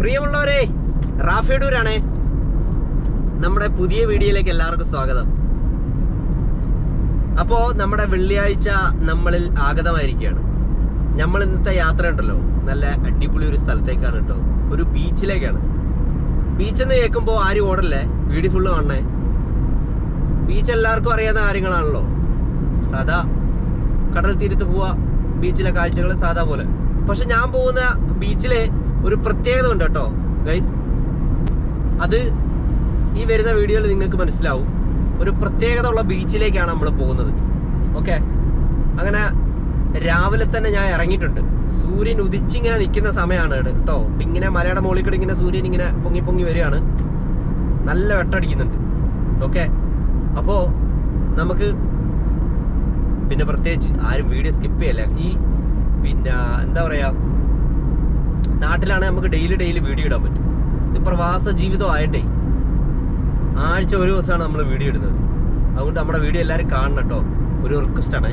പ്രിയമുള്ളവരെ റാഫിഡൂരാണ് നമ്മുടെ പുതിയ വീഡിയോയിലേക്ക് എല്ലാവർക്കും സ്വാഗതം. അപ്പോ നമ്മുടെ വെള്ളിയാഴ്ച നമ്മളിൽ ആഗതമായിരിക്കുകയാണ്. നമ്മൾ ഇന്നത്തെ യാത്ര ഉണ്ടല്ലോ നല്ല അടിപൊളി ഒരു സ്ഥലത്തേക്കാണ് കേട്ടോ. ഒരു ബീച്ചിലേക്കാണ്. ബീച്ച് എന്ന് കേൾക്കുമ്പോൾ ആരും ഓടല്ലേ? വീഡിയോ ഫുള്ള് കാണണേ? ബീച്ച് എല്ലാവർക്കും അറിയാവുന്ന കാര്യങ്ങളാണല്ലോ. സാധാ കടൽ തീരത്ത് പോവാ ബീച്ചിലെ കാഴ്ചകൾ സാധാ പോലെ. പക്ഷെ ഞാൻ പോകുന്ന ബീച്ചിലെ ഒരു പ്രത്യേകത ഉണ്ട് കേട്ടോ ഗൈസ് അത് ഈ വരുന്ന വീഡിയോയിൽ നിങ്ങൾക്ക് മനസ്സിലാവും. ഒരു പ്രത്യേകത ഉള്ള ബീച്ചിലേക്കാണ് നമ്മൾ പോകുന്നത്. ഓക്കെ അങ്ങനെ രാവിലെ തന്നെ ഞാൻ ഇറങ്ങിയിട്ടുണ്ട്. സൂര്യൻ ഉദിച്ചിങ്ങനെ നിൽക്കുന്ന സമയമാണ് കേട്ടോ. ഇങ്ങനെ മലയുടെ മുകളിൽ ഇങ്ങനെ സൂര്യൻ ഇങ്ങനെ പൊങ്ങി പൊങ്ങി വരികയാണ്. നല്ല വെട്ടടിക്കുന്നുണ്ട്. ഓക്കെ അപ്പോൾ നമുക്ക് പിന്നെ പ്രത്യേകിച്ച് ആരും വീഡിയോ സ്കിപ്പ് ചെയ്യല്ല. ഈ പിന്നെ എന്താ പറയാ നാട്ടിലാണെങ്കിൽ നമുക്ക് ഡെയിലി ഡെയിലി വീഡിയോ ഇടാൻ പറ്റും. ഇത് പ്രവാസ ജീവിതം ആയിട്ടേ ആഴ്ച ഒരു ദിവസമാണ് നമ്മൾ വീഡിയോ ഇടുന്നത്. അതുകൊണ്ട് നമ്മുടെ വീഡിയോ എല്ലാവരും കാണണം കേട്ടോ. ഒരു റിക്വസ്റ്റ് ആണ്.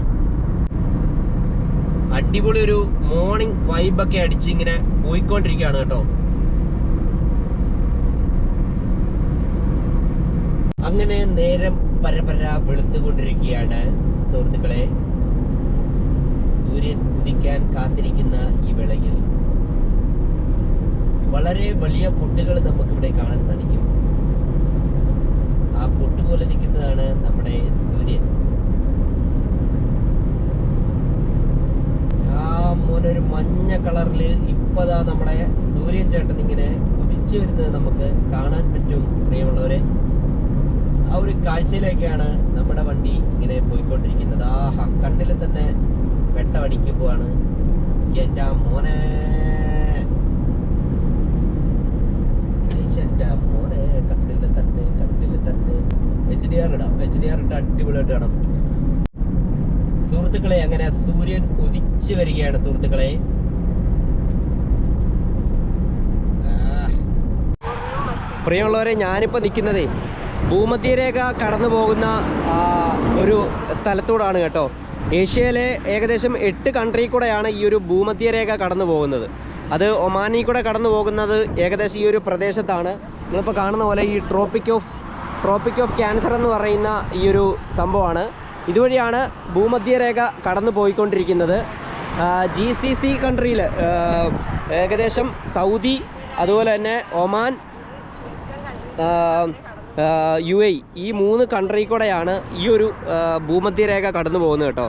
അടിപൊളി ഒരു മോർണിംഗ് വൈബൊക്കെ അടിച്ച് ഇങ്ങനെ പോയിക്കൊണ്ടിരിക്കുകയാണ് കേട്ടോ. അങ്ങനെ നേരം പരപര വെളുത്തുകൊണ്ടിരിക്കുകയാണ്. സുഹൃത്തുക്കളെ സൂര്യൻ ഉദിക്കാൻ കാത്തിരിക്കുന്ന ഈ വേളയിൽ. വളരെ വലിയ പൊട്ടുകൾ നമുക്കിവിടെ കാണാൻ സാധിക്കും. ആ പൊട്ട് പോലെ നിൽക്കുന്നതാണ് നമ്മുടെ സൂര്യൻ. ആ മോനൊരു മഞ്ഞ കളറിൽ ഇപ്പതാ നമ്മുടെ സൂര്യൻ ചേട്ടൻ ഇങ്ങനെ കുതിച്ചു വരുന്നത് നമുക്ക് കാണാൻ പറ്റും പ്രിയമുള്ളവരെ. ആ ഒരു കാഴ്ചയിലേക്കാണ് നമ്മുടെ വണ്ടി ഇങ്ങനെ പോയിക്കൊണ്ടിരിക്കുന്നത്. ആ കണ്ണിൽ തന്നെ വെട്ടമടിക്കുമ്പോഴാണ് എന്റെ മോനെ എന്റെ മോനെ കണ്ണിൽ തന്നെ കണ്ണിൽ തന്നെ എച്ച് ഡി ഇടാം എച്ച് ഡി ആർ ഇട്ട് അടിപൊളിയായിട്ട് ഇടാം സുഹൃത്തുക്കളെ അങ്ങനെ സൂര്യൻ ഉദിച്ചു വരികയാണ് സുഹൃത്തുക്കളെ. പ്രിയമുള്ളവരെ ഞാനിപ്പോൾ നിൽക്കുന്നതേ ഭൂമധ്യരേഖ കടന്നു പോകുന്ന ഒരു സ്ഥലത്തൂടാണ് കേട്ടോ. ഏഷ്യയിലെ ഏകദേശം എട്ട് കൺട്രി കൂടെയാണ് ഈ ഒരു ഭൂമധ്യരേഖ കടന്നു പോകുന്നത്. അത് ഒമാനിൽ കൂടെ കടന്നു പോകുന്നത് ഏകദേശം ഈ ഒരു പ്രദേശത്താണ്. നിങ്ങളിപ്പോൾ കാണുന്ന പോലെ ഈ tropic of tropic of cancer എന്ന് പറയുന്ന ഈ ഒരു സംഭവമാണ്. ഇതുവഴിയാണ് ഭൂമധ്യരേഖ കടന്നു പോയിക്കൊണ്ടിരിക്കുന്നത്. ജി സി സി കൺട്രിയിൽ ഏകദേശം സൗദി അതുപോലെ തന്നെ ഒമാൻ യു എ ഈ മൂന്ന് കൺട്രി കൂടെയാണ് ഈ ഒരു ഭൂമധ്യരേഖ കടന്നു പോകുന്നത് കേട്ടോ.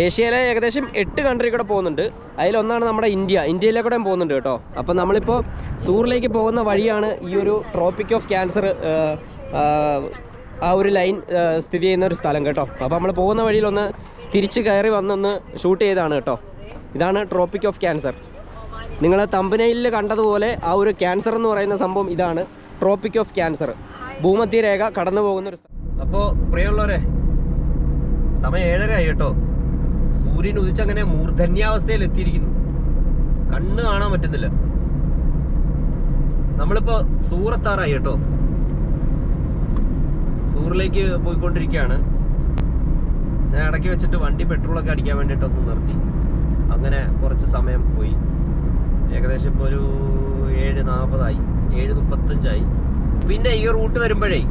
ഏഷ്യയിലെ ഏകദേശം എട്ട് കൺട്രി കൂടെ പോകുന്നുണ്ട്. അതിലൊന്നാണ് നമ്മുടെ ഇന്ത്യ. ഇന്ത്യയിലെ കൂടെ പോകുന്നുണ്ട് കേട്ടോ. അപ്പം നമ്മളിപ്പോൾ സൂറിലേക്ക് പോകുന്ന വഴിയാണ് ഈ ഒരു ട്രോപ്പിക് ഓഫ് ക്യാൻസർ ആ ഒരു ലൈൻ സ്ഥിതി ചെയ്യുന്ന ഒരു സ്ഥലം കേട്ടോ. അപ്പോൾ നമ്മൾ പോകുന്ന വഴിയിലൊന്ന് തിരിച്ച് കയറി വന്നൊന്ന് ഷൂട്ട് ചെയ്താണ് കേട്ടോ. ഇതാണ് ട്രോപ്പിക് ഓഫ് ക്യാൻസർ നിങ്ങൾ തമ്പനയിൽ കണ്ടതുപോലെ ആ ഒരു ക്യാൻസർ എന്ന് പറയുന്ന സംഭവം ഇതാണ് ട്രോപ്പിക് ഓഫ് ക്യാൻസർ ഭൂമധ്യരേഖ കടന്നു പോകുന്ന ഒരു സ്ഥലം അപ്പോൾ പ്രിയമുള്ളവരെ സമയം ഏഴര ആയി കേട്ടോ. സൂര്യൻ ഉദിച്ചങ്ങനെ മൂർധന്യാവസ്ഥയിൽ എത്തിയിരിക്കുന്നു കണ്ണ് കാണാൻ പറ്റുന്നില്ല. നമ്മളിപ്പോ സൂറത്താറായി കേട്ടോ. സൂറിലേക്ക് പോയിക്കൊണ്ടിരിക്കുകയാണ്. ഞാൻ ഇടയ്ക്ക് വെച്ചിട്ട് വണ്ടി പെട്രോളൊക്കെ അടിക്കാൻ വേണ്ടിയിട്ട് ഒന്ന് നിർത്തി. അങ്ങനെ കുറച്ച് സമയം പോയി. ഏകദേശം ഇപ്പോൾ ഒരു ഏഴ് നാൽപ്പതായി ഏഴ് മുപ്പത്തഞ്ചായി. പിന്നെ ഈ റൂട്ട് വരുമ്പോഴേ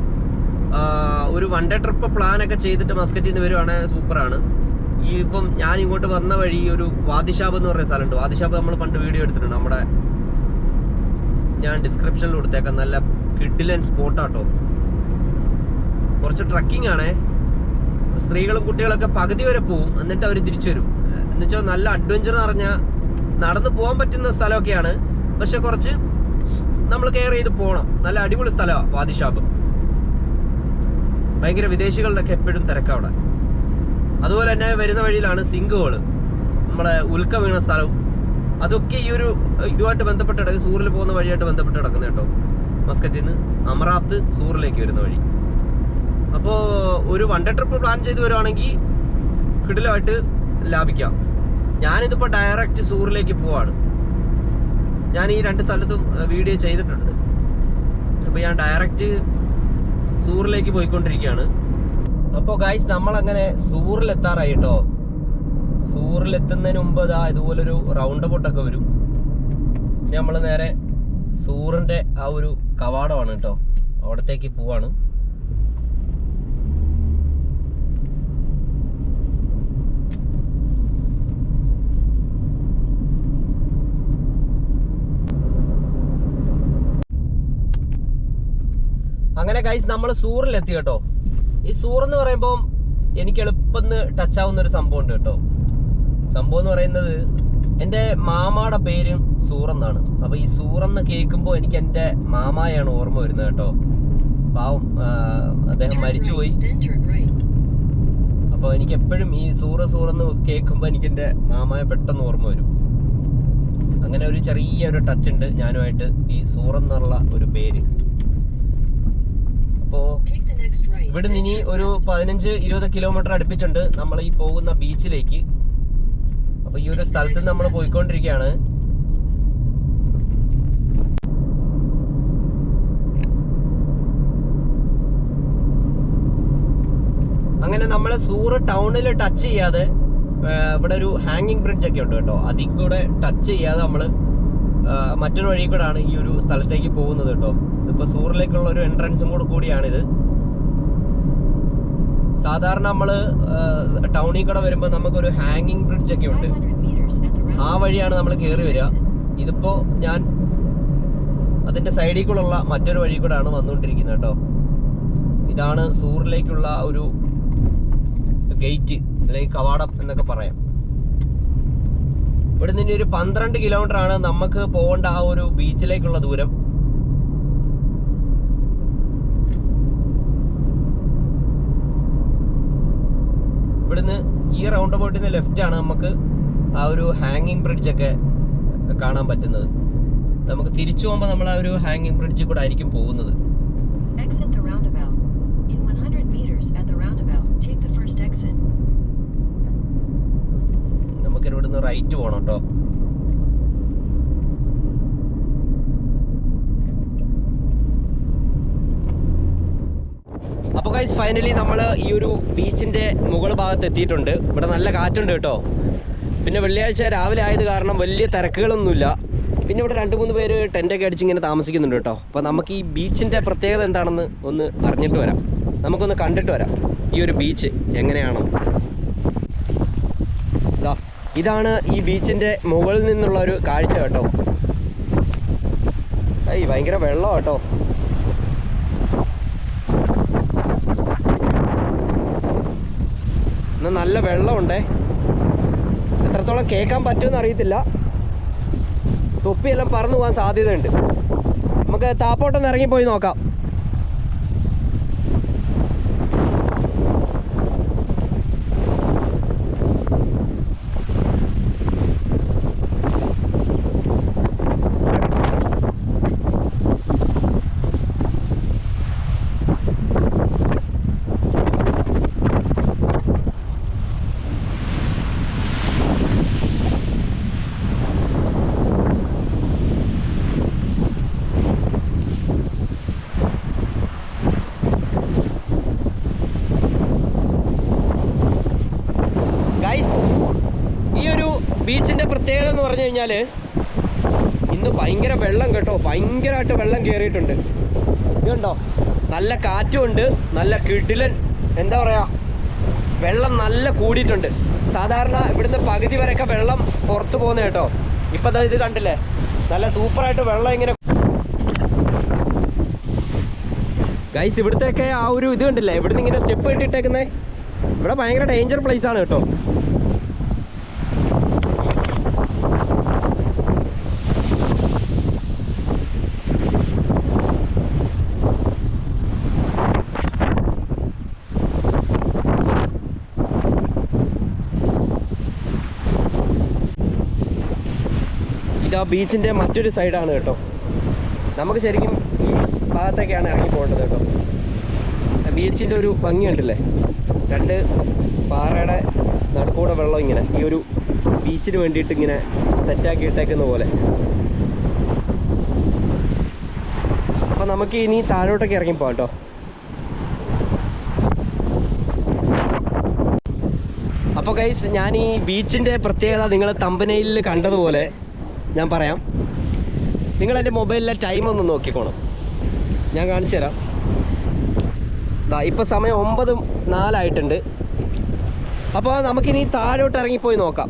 ഒരു വൺ ഡേ ട്രിപ്പ് പ്ലാനൊക്കെ ചെയ്തിട്ട് മസ്കറ്റിൽ നിന്ന് വരുവാണെങ്കിൽ സൂപ്പറാണ്. ഈ ഇപ്പം ഞാൻ ഇങ്ങോട്ട് വന്ന വഴി ഒരു വാദിഷാബ് എന്ന് പറയുന്ന സ്ഥലമുണ്ട്. വാദിഷാബ് നമ്മൾ പണ്ട് വീഡിയോ എടുത്തിട്ടുണ്ട്. നമ്മുടെ ഞാൻ ഡിസ്ക്രിപ്ഷനിൽ കൊടുത്തേക്കാം. നല്ല കിഡിലൻ സ്പോട്ടാട്ടോ കുറച്ച് ട്രക്കിംഗ് ആണേ. സ്ത്രീകളും കുട്ടികളൊക്കെ പകുതി വരെ പോവും. എന്നിട്ട് അവർ തിരിച്ചു വരും. എന്നുവെച്ചാൽ നല്ല അഡ്വഞ്ചർ നിറഞ്ഞ നടന്നു പോകാൻ പറ്റുന്ന സ്ഥലമൊക്കെയാണ്. പക്ഷെ കുറച്ച് നമ്മൾ കെയർ ചെയ്ത് പോകണം നല്ല അടിപൊളി സ്ഥലമാണ് വാദിഷാബ് ഭയങ്കര വിദേശികളുടെ ഒക്കെ എപ്പോഴും തിരക്കാ അവിടെ അതുപോലെ തന്നെ വരുന്ന വഴിയിലാണ് സിങ്കുകൾ നമ്മുടെ ഉൽക്ക വീണ സ്ഥലവും അതൊക്കെ ഈ ഒരു ഇതുമായിട്ട് ബന്ധപ്പെട്ട് കിടക്കും സൂറിൽ പോകുന്ന വഴിയായിട്ട് ബന്ധപ്പെട്ട് കിടക്കുന്ന കേട്ടോ. മസ്കറ്റിൽ നിന്ന് അമറാത്ത് സൂറിലേക്ക് വരുന്ന വഴി. അപ്പോൾ ഒരു വൺ ഡേ ട്രിപ്പ് പ്ലാൻ ചെയ്ത് വരുവാണെങ്കിൽ കിടിലമായിട്ട് ലാഭിക്കാം. ഞാനിതിപ്പോൾ ഡയറക്റ്റ് സൂറിലേക്ക് പോവാണ്. ഞാൻ ഈ രണ്ട് സ്ഥലത്തും വീഡിയോ ചെയ്തിട്ടുണ്ട്. അപ്പോൾ ഞാൻ ഡയറക്റ്റ് സൂറിലേക്ക് പോയിക്കൊണ്ടിരിക്കുകയാണ്. അപ്പോൾ ഗായ്സ് നമ്മളങ്ങനെ സൂറിലെത്താറായി കേട്ടോ സൂറിലെത്തുന്നതിന് മുമ്പ് ഇതാ ഇതുപോലൊരു റൗണ്ട് ബോട്ടൊക്കെ വരും നമ്മൾ നേരെ സൂറിന്റെ ആ ഒരു കവാടമാണ് കേട്ടോ. അവിടത്തേക്ക് പോവാണ്. അങ്ങനെ ഗൈസ് നമ്മൾ സൂറിലെത്തി കേട്ടോ. ഈ സൂർ എന്ന് പറയുമ്പോൾ എനിക്ക് എളുപ്പം ടച്ച് ആവുന്ന ഒരു സംഭവം ഉണ്ട് കേട്ടോ. സംഭവം എന്ന് പറയുന്നത് എന്റെ മാമാടെ പേരും സൂർ എന്നാണ്. അപ്പൊ ഈ സൂർ എന്ന് കേൾക്കുമ്പോൾ എനിക്ക് എന്റെ മാമായാണ് ഓർമ്മ വരുന്നത് കേട്ടോ. പാവം അദ്ദേഹം മരിച്ചുപോയി. അപ്പൊ അപ്പോൾ എനിക്ക് എപ്പോഴും ഈ സൂറ സൂറെന്ന് കേൾക്കുമ്പോൾ എനിക്ക് എന്റെ മാമായ പെട്ടെന്ന് ഓർമ്മ വരും. അങ്ങനെ ഒരു ചെറിയ ഒരു ടച്ച് ഉണ്ട് ഞാനുമായിട്ട് ഈ സൂറെന്നുള്ള ഒരു പേര്. അപ്പോൾ. ഇവിടെ നിന്ന് ഇനി ഒരു. പതിനഞ്ച് ഇരുപത് കിലോമീറ്റർ അടുപ്പിച്ചുണ്ട് നമ്മൾ ഈ പോകുന്ന ബീച്ചിലേക്ക് അപ്പൊ ഈ ഒരു സ്ഥലത്ത് നമ്മൾ പോയിക്കൊണ്ടിരിക്കുകയാണ് അങ്ങനെ നമ്മൾ സൂറ് ടൗണിൽ ടച്ച് ചെയ്യാതെ ഇവിടെ ഒരു ഹാങ്ങിങ് ബ്രിഡ്ജ് ഒക്കെ ഉണ്ട് കേട്ടോ അതിൽ കൂടെ ടച്ച് ചെയ്യാതെ നമ്മൾ മറ്റൊരു വഴി കൂടാണ് ഈ ഒരു സ്ഥലത്തേക്ക് പോകുന്നത് കേട്ടോ. ഇതിപ്പോൾ സൂറിലേക്കുള്ള ഒരു എൻട്രൻസും കൂടെ കൂടിയാണിത്. സാധാരണ നമ്മൾ ടൗണിൽ കൂടെ വരുമ്പോൾ നമുക്കൊരു ഹാങ്ങിങ് ബ്രിഡ്ജ് ഒക്കെ ഉണ്ട്. 500 meters at the ആ വഴിയാണ് നമ്മൾ കയറി വരിക. ഇതിപ്പോ ഞാൻ അതിന്റെ സൈഡിൽ കൂടെയുള്ള മറ്റൊരു വഴി കൂടെയാണ് വന്നുകൊണ്ടിരിക്കുന്നത് കേട്ടോ. ഇതാണ് സൂറിലേക്കുള്ള ഒരു ഗേറ്റ് അല്ലെങ്കിൽ കവാടം എന്നൊക്കെ പറയാം. ഇവിടെ നിന്ന് ഒരു പന്ത്രണ്ട് കിലോമീറ്റർ ആണ് നമുക്ക് പോകേണ്ട ആ ഒരു ബീച്ചിലേക്കുള്ള ദൂരം ഇവിടുന്ന് ഈ റൗണ്ട് അബൌട്ടിൽ നിന്ന് ലെഫ്റ്റ് ആണ് നമുക്ക് ആ ഒരു ഹാങ്ങിങ് ബ്രിഡ്ജ് ഒക്കെ കാണാൻ പറ്റുന്നത് നമുക്ക് തിരിച്ചു പോകുമ്പോൾ നമ്മൾ ആ ഒരു ഹാങ്ങിങ് ബ്രിഡ്ജിൽ കൂടെ ആയിരിക്കും പോകുന്നത് Exit the roundabout. In 100 meters at the roundabout, take the first exit. നമുക്ക് ഇവിടുന്ന് റൈറ്റ് പോകണം കേട്ടോ അപ്പോൾ ഗൈസ് ഫൈനലി നമ്മൾ ഈ ഒരു ബീച്ചിന്റെ മുകൾ ഭാഗത്ത് എത്തിയിട്ടുണ്ട്. ഇവിടെ നല്ല കാറ്റുണ്ട് കേട്ടോ പിന്നെ വെള്ളിയാഴ്ച രാവിലെ ആയത് കാരണം വലിയ തിരക്കുകളൊന്നുമില്ല. പിന്നെ ഇവിടെ രണ്ട് മൂന്ന് പേര് ടെന്റൊക്കെ അടിച്ച് ഇങ്ങനെ താമസിക്കുന്നുണ്ട് കേട്ടോ അപ്പോൾ നമുക്ക് ഈ ബീച്ചിന്റെ പ്രത്യേകത എന്താണെന്ന് ഒന്ന് അറിഞ്ഞിട്ട് വരാം. നമുക്കൊന്ന് കണ്ടിട്ട് വരാം. ഈ ഒരു ബീച്ച് എങ്ങനെയാണ് ഇതാണ് ഈ ബീച്ചിന്റെ മുകളിൽ നിന്നുള്ള ഒരു കാഴ്ച കേട്ടോ. ഈ ഭയങ്കര വെള്ളം കേട്ടോ. ഇന്ന് നല്ല വെള്ളമുണ്ടേ. എത്രത്തോളം കേൾക്കാൻ പറ്റുമെന്ന് അറിയത്തില്ല. തൊപ്പിയെല്ലാം പറന്നു പോകാൻ സാധ്യതയുണ്ട്. നമുക്ക് താപ്പോട്ടം ഇറങ്ങി പോയി നോക്കാം ഗൈസ് ഈ ഒരു ബീച്ചിന്റെ പ്രത്യേകത എന്ന് പറഞ്ഞു കഴിഞ്ഞാൽ ഇന്ന് ഭയങ്കര വെള്ളം കേട്ടോ. ഭയങ്കരമായിട്ട് വെള്ളം കയറിയിട്ടുണ്ട് ഇതുണ്ടോ? നല്ല കാറ്റും ഉണ്ട് നല്ല കിടിലൻ എന്താ പറയുക വെള്ളം നല്ല കൂടിയിട്ടുണ്ട്. സാധാരണ ഇവിടുന്ന് പകുതി വരെയൊക്കെ വെള്ളം പുറത്തു പോകുന്ന കേട്ടോ. ഇപ്പം ഇത് കണ്ടില്ലേ? നല്ല സൂപ്പറായിട്ട് വെള്ളം ഇങ്ങനെ ഗൈസ് ഇവിടുത്തെയൊക്കെ ആ ഒരു ഇത് കണ്ടില്ലേ? ഇവിടുന്ന് ഇങ്ങനെ സ്റ്റെപ്പ് കെട്ടിട്ടേക്കുന്നേ ഇവിടെ ഭയങ്കര ഡേഞ്ചർ പ്ലേസ് ആണ് കേട്ടോ. ഇതാ ബീച്ചിന്റെ മറ്റൊരു സൈഡാണ് കേട്ടോ. നമുക്ക് ശരിക്കും ഈ ഭാഗത്തേക്കാണ് ഇറങ്ങി പോകേണ്ടത് കേട്ടോ. ബീച്ചിന്റെ ഒരു ഭംഗി ഉണ്ടല്ലേ രണ്ട് പാറയുടെ നടുക്കൂടെ വെള്ളം ഇങ്ങനെ ഈ ഒരു ബീച്ചിന് വേണ്ടിയിട്ട് ഇങ്ങനെ സെറ്റാക്കി ഇട്ടേക്കുന്ന പോലെ. അപ്പം നമുക്ക് ഇനി താഴോട്ടൊക്കെ ഇറങ്ങി പോകാം കേട്ടോ. അപ്പോൾ ഗൈസ് ഞാൻ ഈ ബീച്ചിന്റെ പ്രത്യേകത നിങ്ങൾ തമ്പനയിൽ കണ്ടതുപോലെ ഞാൻ പറയാം. നിങ്ങൾ എന്റെ മൊബൈലിലെ ടൈം ഒന്ന് നോക്കിക്കോണം. ഞാൻ കാണിച്ചു തരാം. ഇപ്പം സമയം ഒമ്പത് നാലായിട്ടുണ്ട്. അപ്പോൾ നമുക്കിനി താഴോട്ട് ഇറങ്ങിപ്പോയി നോക്കാം.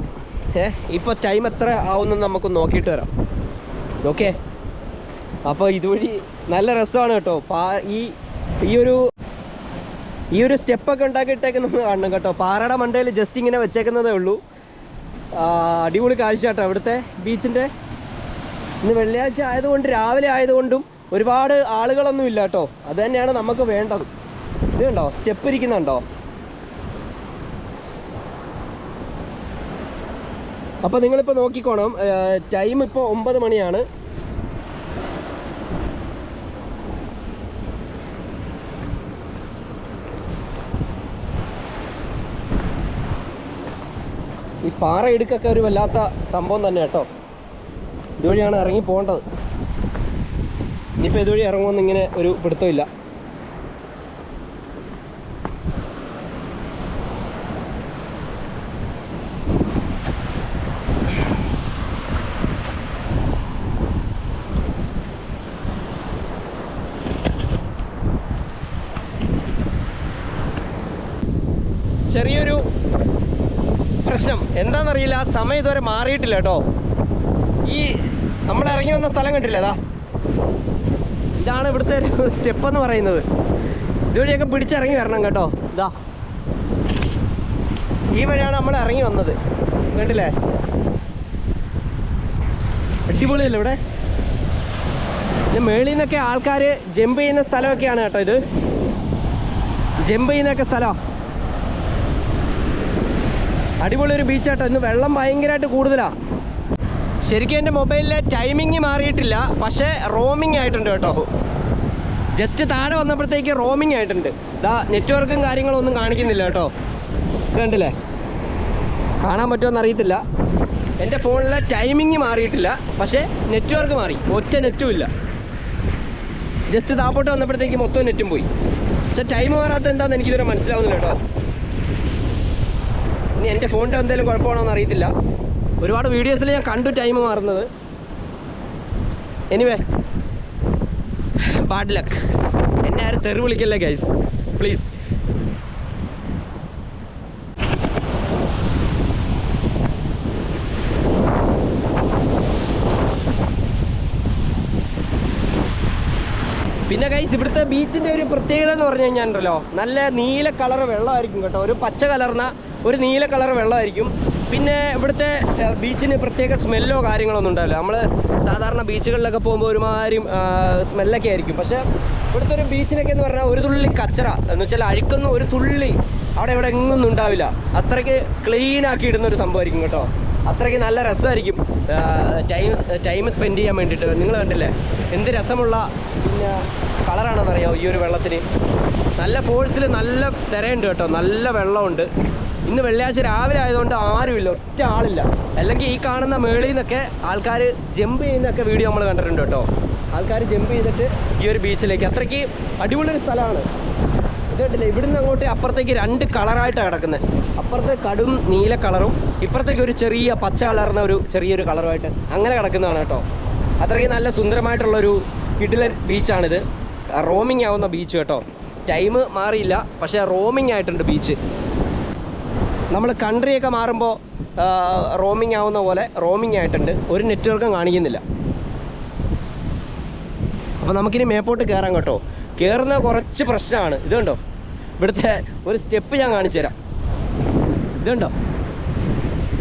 ഏ ഇപ്പോൾ ടൈം എത്ര ആവുമെന്ന് നമുക്ക് നോക്കിയിട്ട് വരാം. ഓക്കെ അപ്പോൾ ഇതുവഴി നല്ല രസമാണ് കേട്ടോ. പാ ഈ ഈ ഒരു ഈ ഒരു സ്റ്റെപ്പൊക്കെ ഉണ്ടാക്കിയിട്ടേക്കുന്നത് കാണണം കേട്ടോ. പാറയുടെ മണ്ടയിൽ ജസ്റ്റ് ഇങ്ങനെ വെച്ചേക്കുന്നതേ ഉള്ളൂ. അടിപൊളി കാഴ്ച കേട്ടോ ഇവിടുത്തെ ബീച്ചിന്റെ ഇന്ന് വെള്ളിയാഴ്ച ആയതുകൊണ്ട് രാവിലെ ആയതുകൊണ്ടും ഒരുപാട് ആളുകളൊന്നും ഇല്ല കേട്ടോ അത് തന്നെയാണ് നമുക്ക് വേണ്ടത്. ഇത് കണ്ടോ? സ്റ്റെപ്പ് ഇരിക്കുന്നുണ്ടോ അപ്പോൾ നിങ്ങളിപ്പോൾ നോക്കിക്കോണം. ടൈം ഇപ്പോൾ ഒമ്പത് മണിയാണ്. ഈ പാറ എടുക്കൊക്കെ ഒരു വല്ലാത്ത സംഭവം തന്നെ കേട്ടോ. ഇതുവഴിയാണ് ഇറങ്ങി പോകേണ്ടത്. ഇനിയിപ്പോൾ ഇതുവഴി ഇറങ്ങുമെന്ന് ഇങ്ങനെ ഒരു പിടുത്തമില്ല ചെറിയൊരു പ്രശ്നം ആ സമയം ഇതുവരെ മാറിയിട്ടില്ല കേട്ടോ. ഈ നമ്മൾ ഇറങ്ങി വന്ന സ്ഥലം കണ്ടില്ലേ അതാ ഇതാണ് ഇവിടുത്തെ ഒരു സ്റ്റെപ്പ് എന്ന് പറയുന്നത്. ഇതുവഴിയൊക്കെ പിടിച്ചിറങ്ങി വരണം കേട്ടോ. ഇതാ ഈ വഴിയാണ് നമ്മൾ ഇറങ്ങി വന്നത്. കണ്ടില്ലേ? അടിപൊളിയല്ലേ ഇവിടെ? പിന്നെ മേളിൽ നിന്നൊക്കെ ആൾക്കാർ ജമ്പ് ചെയ്യുന്ന സ്ഥലമൊക്കെയാണ് കേട്ടോ ഇത്. ജമ്പ് ചെയ്യുന്നൊക്കെ സ്ഥലമാണ് അടിപൊളി ഒരു ബീച്ചാട്ടോ ഇന്ന് വെള്ളം ഭയങ്കരമായിട്ട് കൂടുതലാണ് ശരിക്കും എന്റെ മൊബൈലിലെ ടൈമിങ് മാറിയിട്ടില്ല പക്ഷേ റോമിംഗ് ആയിട്ടുണ്ട് കേട്ടോ. ജസ്റ്റ് താഴെ വന്നപ്പോഴത്തേക്ക് റോമിംഗ് ആയിട്ടുണ്ട്. ഇതാ നെറ്റ്വർക്കും കാര്യങ്ങളും ഒന്നും കാണിക്കുന്നില്ല കേട്ടോ. കണ്ടില്ലേ? കാണാൻ പറ്റുമോ അറിയത്തില്ല. എന്റെ ഫോണിലെ ടൈമിങ് മാറിയിട്ടില്ല പക്ഷേ നെറ്റ്വർക്ക് മാറി. ഒറ്റ നെറ്റും ഇല്ല. ജസ്റ്റ് താപ്പോട്ട് വന്നപ്പോഴത്തേക്ക് മൊത്തം നെറ്റും പോയി. പക്ഷെ ടൈം മാറാത്ത എന്താണെന്ന് എനിക്കിതുവരെ മനസ്സിലാവുന്നില്ല കേട്ടോ. ഇനി എന്റെ ഫോണിന്റെ എന്തെങ്കിലും കുഴപ്പമാണോ അറിയത്തില്ല. ഒരുപാട് വീഡിയോസിൽ ഞാൻ കണ്ടു ടൈം മാറുന്നത്. എനിവേ ബാഡ് ലക്ക് എന്നെ ആരും തെറി വിളിക്കല്ലേ ഗൈസ് പ്ലീസ് പിന്നെ ഗൈസ് ഇവിടുത്തെ ബീച്ചിന്റെ ഒരു പ്രത്യേകത എന്ന് പറഞ്ഞു കഴിഞ്ഞാൽ ഉണ്ടല്ലോ നല്ല നീല കളർ വെള്ളമായിരിക്കും കേട്ടോ. ഒരു പച്ച കലർന്ന ഒരു നീല കളർ വെള്ളമായിരിക്കും. പിന്നെ ഇവിടുത്തെ ബീച്ചിന് പ്രത്യേക സ്മെല്ലോ കാര്യങ്ങളോ ഒന്നും ഉണ്ടാവില്ല. നമ്മൾ സാധാരണ ബീച്ചുകളിലൊക്കെ പോകുമ്പോൾ ഒരുമാതിരി സ്മെല്ലൊക്കെ ആയിരിക്കും. പക്ഷേ ഇവിടുത്തെ ഒരു ബീച്ചിനൊക്കെ എന്ന് പറഞ്ഞാൽ ഒരു തുള്ളി കച്ചറ. എന്ന് വെച്ചാൽ അഴുക്കുന്ന ഒരു തുള്ളി അവിടെ ഇവിടെ എങ്ങൊന്നും ഉണ്ടാവില്ല. അത്രയ്ക്ക് ക്ലീൻ ആക്കി ഇടുന്ന ഒരു സംഭവമായിരിക്കും കേട്ടോ. അത്രയ്ക്ക് നല്ല രസമായിരിക്കും. ടൈം ടൈം സ്പെൻഡ് ചെയ്യാൻ വേണ്ടിയിട്ട്. നിങ്ങൾ കണ്ടില്ലേ? എന്ത് രസമുള്ള പിന്നെ കളറാണെന്ന് അറിയാമോ ഈ ഒരു വെള്ളത്തിന്? നല്ല ഫോഴ്സിൽ നല്ല തിരയുണ്ട് കേട്ടോ. നല്ല വെള്ളമുണ്ട്. ഇന്ന് വെള്ളിയാഴ്ച രാവിലെ ആയതുകൊണ്ട് ആരുമില്ല ഒറ്റ ആളില്ല. അല്ലെങ്കിൽ ഈ കാണുന്ന മേളിൽ നിന്നൊക്കെ ആൾക്കാർ ജമ്പ് ചെയ്യുന്നൊക്കെ വീഡിയോ നമ്മൾ കണ്ടിട്ടുണ്ട് കേട്ടോ. ആൾക്കാർ ജമ്പ് ചെയ്തിട്ട് ഈ ഒരു ബീച്ചിലേക്ക് അത്രയ്ക്ക് അടിപൊളിയൊരു സ്ഥലമാണ്. ഇത് ഇവിടെ ഇവിടുന്ന് അങ്ങോട്ട് അപ്പുറത്തേക്ക് രണ്ട് കളറായിട്ടാണ് കിടക്കുന്നത് അപ്പുറത്തെ കടും നീല കളറും ഇപ്പുറത്തേക്ക് ഒരു ചെറിയ പച്ച കളർന്ന ഒരു ചെറിയൊരു കളറുമായിട്ട് അങ്ങനെ കിടക്കുന്നതാണ് കേട്ടോ. അത്രയ്ക്ക് നല്ല സുന്ദരമായിട്ടുള്ളൊരു കിഡിലൻ ബീച്ചാണിത് റോമിങ് ആവുന്ന ബീച്ച് കേട്ടോ. ടൈം മാറിയില്ല പക്ഷേ റോമിങ് ആയിട്ടുണ്ട് ബീച്ച് നമ്മൾ കൺട്രിയൊക്കെ മാറുമ്പോൾ റോമിംഗ് ആവുന്ന പോലെ റോമിംഗ് ആയിട്ടുണ്ട്. ഒരു നെറ്റ്വർക്കും കാണിക്കുന്നില്ല. അപ്പോൾ നമുക്കിനി മേപ്പോട്ട് കയറാം കേട്ടോ. കയറുന്ന കുറച്ച് പ്രശ്നമാണ്. ഇത് കണ്ടോ? ഇവിടുത്തെ ഒരു സ്റ്റെപ്പ് ഞാൻ കാണിച്ചു തരാം. ഇതുണ്ടോ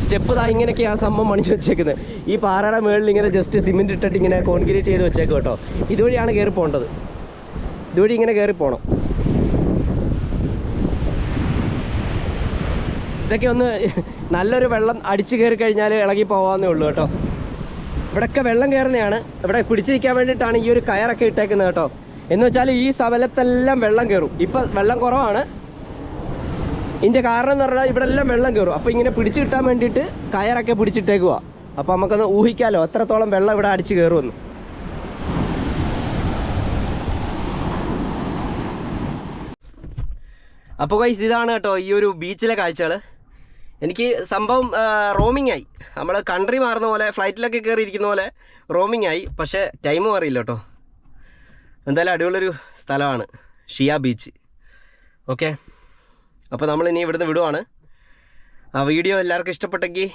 സ്റ്റെപ്പ് താ ഇങ്ങനെയൊക്കെയാണ് സംഭവം പണിച്ച് വെച്ചേക്കുന്നത് ഈ പാറയുടെ മുകളിൽ ഇങ്ങനെ ജസ്റ്റ് സിമെന്റ് ഇട്ടിട്ട് ഇങ്ങനെ കോൺക്രീറ്റ് ചെയ്ത് വെച്ചേക്കും കേട്ടോ. ഇതുവഴിയാണ് കയറി പോകേണ്ടത്. ഇതുവഴി ഇങ്ങനെ കയറി പോകണം ഇതൊക്കെ ഒന്ന് നല്ലൊരു വെള്ളം അടിച്ചു കയറി കഴിഞ്ഞാൽ ഇളകി പോകാമെന്നേ ഉള്ളൂ കേട്ടോ. ഇവിടെയൊക്കെ വെള്ളം കയറുന്നതാണ് ഇവിടെ പിടിച്ചിരിക്കാൻ വേണ്ടിയിട്ടാണ് ഈ ഒരു കയറൊക്കെ ഇട്ടേക്കുന്നത് കേട്ടോ. എന്ന് വെച്ചാൽ ഈ സ്ഥലത്തെല്ലാം വെള്ളം കയറും. ഇപ്പം വെള്ളം കുറവാണ്. ഇതിന്റെ കാരണം എന്ന് പറഞ്ഞാൽ ഇവിടെ എല്ലാം വെള്ളം കയറും. അപ്പോൾ ഇങ്ങനെ പിടിച്ചു കിട്ടാൻ വേണ്ടിയിട്ട് കയറൊക്കെ പിടിച്ചിട്ടേക്കുക അപ്പോൾ നമുക്കൊന്ന് ഊഹിക്കാലോ എത്രത്തോളം വെള്ളം ഇവിടെ അടിച്ച് കയറുമെന്ന്. അപ്പോൾ ഇതാണ് കേട്ടോ ഈ ഒരു ബീച്ചിലെ കാഴ്ചകൾ എനിക്ക് സംഭവം റോമിംഗ് ആയി. നമ്മൾ കൺട്രി മാറുന്ന പോലെ ഫ്ലൈറ്റിലൊക്കെ കയറി ഇരിക്കുന്ന പോലെ റോമിംഗ് ആയി. പക്ഷേ ടൈം മാറിയില്ല കേട്ടോ എന്തായാലും അടിപൊളിയൊരു സ്ഥലമാണ് ഷിയ ബീച്ച്. ഓക്കെ? അപ്പോൾ നമ്മൾ ഇനി ഇവിടുന്ന് വിടുവാണ്. ആ വീഡിയോ എല്ലാവർക്കും ഇഷ്ടപ്പെട്ടെങ്കിൽ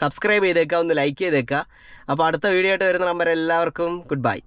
സബ്സ്ക്രൈബ് ചെയ്തേക്കുക ഒന്ന് ലൈക്ക് ചെയ്തേക്കുക അപ്പോൾ അടുത്ത വീഡിയോ ആയിട്ട് വരുന്ന നമ്പർ എല്ലാവർക്കും ഗുഡ് ബൈ